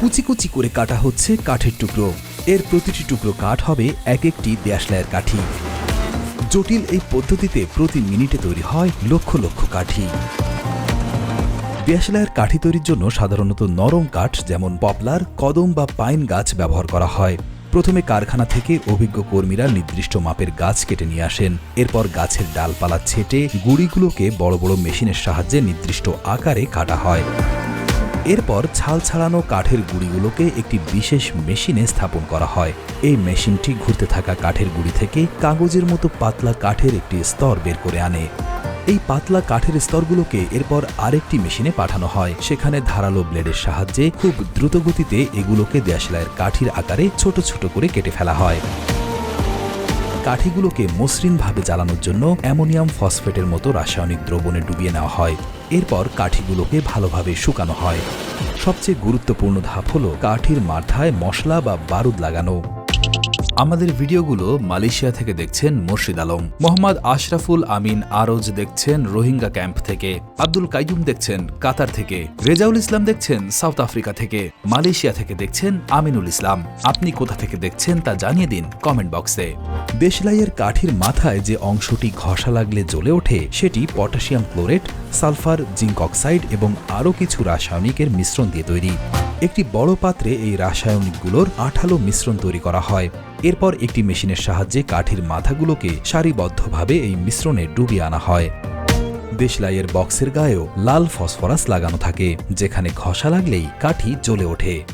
কুচি কুচি করে কাটা হচ্ছে কাঠের টুকরো। এর প্রতিটি টুকরো কাঠ হবে এক একটি দেশলাইয়ের কাঠি। জটিল এই পদ্ধতিতে প্রতি মিনিটে তৈরি হয় লক্ষ লক্ষ কাঠি। দেশলাইয়ের কাঠি তৈরির জন্য সাধারণত নরম কাঠ যেমন পপলার, কদম বা পাইন গাছ ব্যবহার করা হয়। প্রথমে কারখানা থেকে অভিজ্ঞ কর্মীরা নির্দিষ্ট মাপের গাছ কেটে নিয়ে আসেন। এরপর গাছের ডালপালা ছেটে গুড়িগুলোকে বড় বড় মেশিনের সাহায্যে নির্দিষ্ট আকারে কাটা হয়। এরপর ছাল ছাড়ানো কাঠের গুঁড়িগুলোকে একটি বিশেষ মেশিনে স্থাপন করা হয়। এই মেশিনটি ঘুরতে থাকা কাঠের গুঁড়ি থেকে কাগজের মতো পাতলা কাঠের একটি স্তর বের করে আনে। এই পাতলা কাঠের স্তরগুলোকে এরপর আরেকটি মেশিনে পাঠানো হয়। সেখানে ধারালো ব্লেডের সাহায্যে খুব দ্রুত গতিতে এগুলোকে দেশলাইয়ের কাঠির আকারে ছোট ছোট করে কেটে ফেলা হয়। কাঠিগুলোকে মসৃণভাবে জ্বালানোর জন্য অ্যামোনিয়াম ফসফেটের মতো রাসায়নিক দ্রবণে ডুবিয়ে নেওয়া হয়। এরপর কাঠিগুলোকে ভালোভাবে শুকানো হয়। সবচেয়ে গুরুত্বপূর্ণ ধাপ হল কাঠির মাথায় মশলা বা বারুদ লাগানো। আমাদের ভিডিওগুলো মালয়েশিয়া থেকে দেখছেন মুর্শিদ আলম, মোহাম্মদ আশরাফুল আমিন আরজ দেখছেন রোহিঙ্গা ক্যাম্প থেকে, আব্দুল কাইয়ুম দেখছেন কাতার থেকে, রেজাউল ইসলাম দেখছেন সাউথ আফ্রিকা থেকে, মালয়েশিয়া থেকে দেখছেন আমিনুল ইসলাম। আপনি কোথা থেকে দেখছেন তা জানিয়ে দিন কমেন্ট বক্সে। দেশলাইয়ের কাঠির মাথায় যে অংশটি ঘষা লাগলে জ্বলে ওঠে, সেটি potassium chlorate, sulphur, zinc oxide এবং আরও কিছু রাসায়নিকের মিশ্রণ দিয়ে তৈরি। একটি বড় পাত্রে এই রাসায়নিকগুলোর আঠালো মিশ্রণ তৈরি করা হয়। এরপর একটি মেশিনের সাহায্যে কাঠির মাথাগুলোকে সারিবদ্ধভাবে এই মিশ্রণে ডুবিয়ে আনা হয়। দেশলাইয়ের বক্সের গায়েও লাল ফসফরাস লাগানো থাকে, যেখানে ঘষা লাগলেই কাঠি জ্বলে ওঠে।